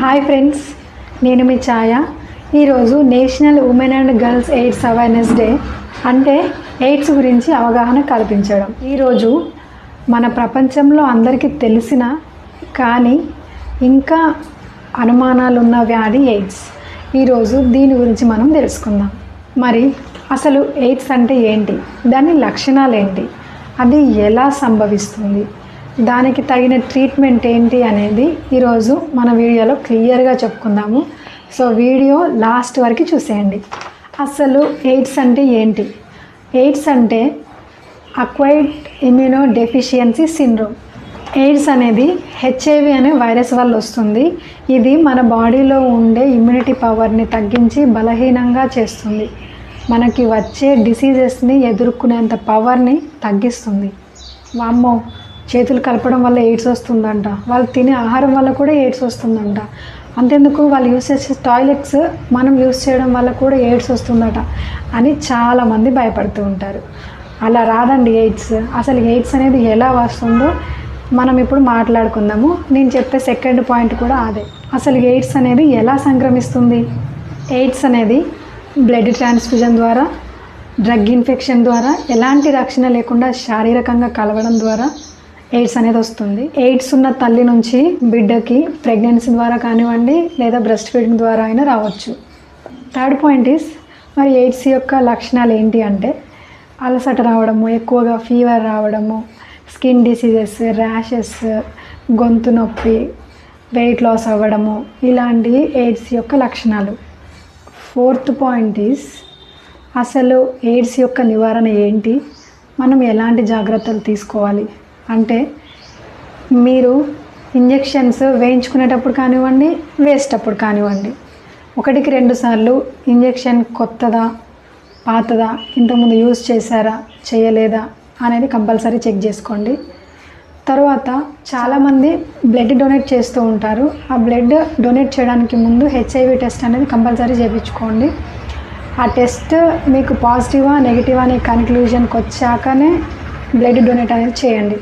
Hi friends నేను మీ ఛాయ. ఈరోజు national women and girls AIDS awareness day అంటే ఎయిడ్స్ గురించి అవగాహన కల్పించడం. ఈరోజు మన ప్రపంచంలో అందరికీ తెలిసిన కానీ ఇంకా అనుమానాలున్న వ్యాధి ఎయిడ్స్. ఈరోజు దీని గురించి మనం తెలుసుకుందాం. మరి అసలు ఎయిడ్స్ అంటే ఏంటి? దాని లక్షణాలు ఏంటి అది ఎలా సంభవిస్తుంది? దానికి తగిన ట్రీట్మెంట్ ఏంటి అనేది ఈరోజు మన వీడియోలో క్లియర్గా చెప్పుకుందాము. సో వీడియో లాస్ట్ వరకు చూసేయండి. అసలు ఎయిడ్స్ అంటే ఏంటి? ఎయిడ్స్ అంటే acquired immuno deficiency syndrome AIDS అనేది హెచ్ఐవి అనే వైరస్ వల్ల వస్తుంది. ఇది మన బాడీలో ఉండే ఇమ్యూనిటీ పవర్ని తగ్గించి బలహీనంగా చేస్తుంది. మనకి వచ్చే డిసీజెస్ని ఎదుర్కొనేంత పవర్ని తగ్గిస్తుంది. వామ్మో! చేతులు కలపడం వల్ల ఎయిడ్స్ వస్తుందంట. వాళ్ళు తినే ఆహారం వల్ల కూడా ఎయిడ్స్ వస్తుందంట. అంతెందుకు వాళ్ళు యూస్ చేసే టాయిలెట్స్ మనం యూస్ చేయడం వల్ల కూడా ఎయిడ్స్ వస్తుందట అని చాలామంది భయపడుతూ ఉంటారు. అలా రాదండి ఎయిడ్స్. అసలు ఎయిడ్స్ అనేది ఎలా వస్తుందో మనం ఇప్పుడు మాట్లాడుకుందాము. నేను చెప్పే సెకండ్ పాయింట్ కూడా అదే. అసలు ఎయిడ్స్ అనేది ఎలా సంక్రమిస్తుంది? ఎయిడ్స్ అనేది బ్లడ్ ట్రాన్స్ఫ్యూజన్ ద్వారా డ్రగ్ ఇన్ఫెక్షన్ ద్వారా ఎలాంటి రక్షణ లేకుండా శారీరకంగా కలవడం ద్వారా ఎయిడ్స్ అనేది వస్తుంది. ఎయిడ్స్ ఉన్న తల్లి నుంచి బిడ్డకి ప్రెగ్నెన్సీ ద్వారా కానివ్వండి లేదా బ్రెస్ట్ ఫీడింగ్ ద్వారా అయినా రావచ్చు. థర్డ్ పాయింట్ ఈస్ మరి ఎయిడ్స్ యొక్క లక్షణాలు ఏంటి అంటే అలసట రావడము ఎక్కువగా ఫీవర్ రావడము స్కిన్ డిసీజెస్ ర్యాషెస్ గొంతు నొప్పి వెయిట్ లాస్ అవ్వడము ఇలాంటి ఎయిడ్స్ యొక్క లక్షణాలు. ఫోర్త్ పాయింట్ ఈస్ అసలు ఎయిడ్స్ యొక్క నివారణ ఏంటి? మనం ఎలాంటి జాగ్రత్తలు తీసుకోవాలి? అంటే మీరు ఇంజెక్షన్స్ వేయించుకునేటప్పుడు కానివ్వండి వేసేటప్పుడు కానివ్వండి. ఒకటికి రెండు సార్లు ఇంజెక్షన్ కొత్తదా పాతదా ఇంతకుముందు యూజ్ చేశారా చేయలేదా అనేది కంపల్సరీ చెక్ చేసుకోండి. తర్వాత చాలామంది బ్లడ్ డొనేట్ చేస్తూ ఉంటారు. ఆ బ్లడ్ డొనేట్ చేయడానికి ముందు హెచ్ఐవి టెస్ట్ అనేది కంపల్సరీ చేయించుకోండి. ఆ టెస్ట్ మీకు పాజిటివా నెగిటివా అనే కన్క్లూజన్కి వచ్చాకనే బ్లడ్ డొనేట్ అనేది చేయండి.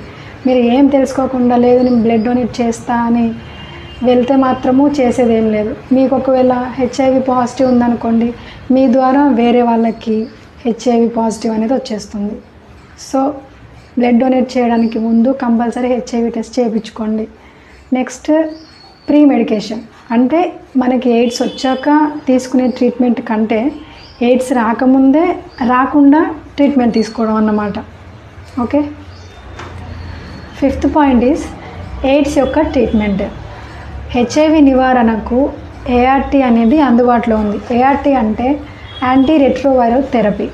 మీరు ఏం తెలుసుకోకుండా లేదు నేను బ్లడ్ డొనేట్ చేస్తా అని వెళ్తే మాత్రము చేసేది ఏం లేదు. మీకు ఒకవేళ హెచ్ఐవి పాజిటివ్ ఉందనుకోండి మీ ద్వారా వేరే వాళ్ళకి హెచ్ఐవి పాజిటివ్ అనేది వచ్చేస్తుంది. సో బ్లడ్ డొనేట్ చేయడానికి ముందు కంపల్సరీ హెచ్ఐవి టెస్ట్ చేయించుకోండి. నెక్స్ట్ ప్రీ మెడికేషన్ అంటే మనకి ఎయిడ్స్ వచ్చాక తీసుకునే ట్రీట్మెంట్ కంటే ఎయిడ్స్ రాకముందే రాకుండా ట్రీట్మెంట్ తీసుకోవడం అన్నమాట. Okay. Fifth point is AIDS యొక్క ట్రీట్మెంట్. హెచ్ఐవి నివారణకు ఏఆర్టీ అనేది అందుబాటులో ఉంది. ఏఆర్టీ అంటే యాంటీ రెట్రోవైరల్ థెరపీ.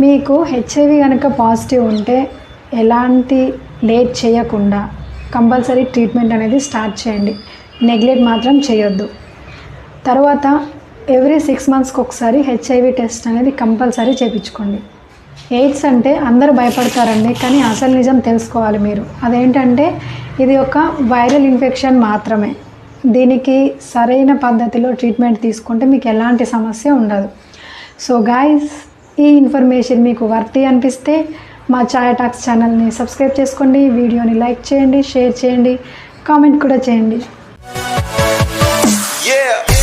మీకు హెచ్ఐవి కనుక పాజిటివ్ ఉంటే ఎలాంటి లేట్ చేయకుండా కంపల్సరీ ట్రీట్మెంట్ అనేది స్టార్ట్ చేయండి. నెగ్లెక్ట్ మాత్రం చేయొద్దు. తర్వాత ఎవ్రీ సిక్స్ మంత్స్కి ఒకసారి హెచ్ఐవి టెస్ట్ అనేది కంపల్సరీ చేయించుకోండి ఎయిడ్స్ అంటే అందరూ భయపడతారండి కానీ అసలు నిజం తెలుసుకోవాలి మీరు. అదేంటంటే ఇది ఒక వైరల్ ఇన్ఫెక్షన్ మాత్రమే. దీనికి సరైన పద్ధతిలో ట్రీట్మెంట్ తీసుకుంటే మీకు ఎలాంటి సమస్య ఉండదు. సో గాయస్ ఈ ఇన్ఫర్మేషన్ మీకు వర్తి అనిపిస్తే మా ఛాయ్ టాక్స్ ఛానల్ని సబ్స్క్రైబ్ చేసుకోండి వీడియోని లైక్ చేయండి షేర్ చేయండి కామెంట్ కూడా చేయండి. Yeah.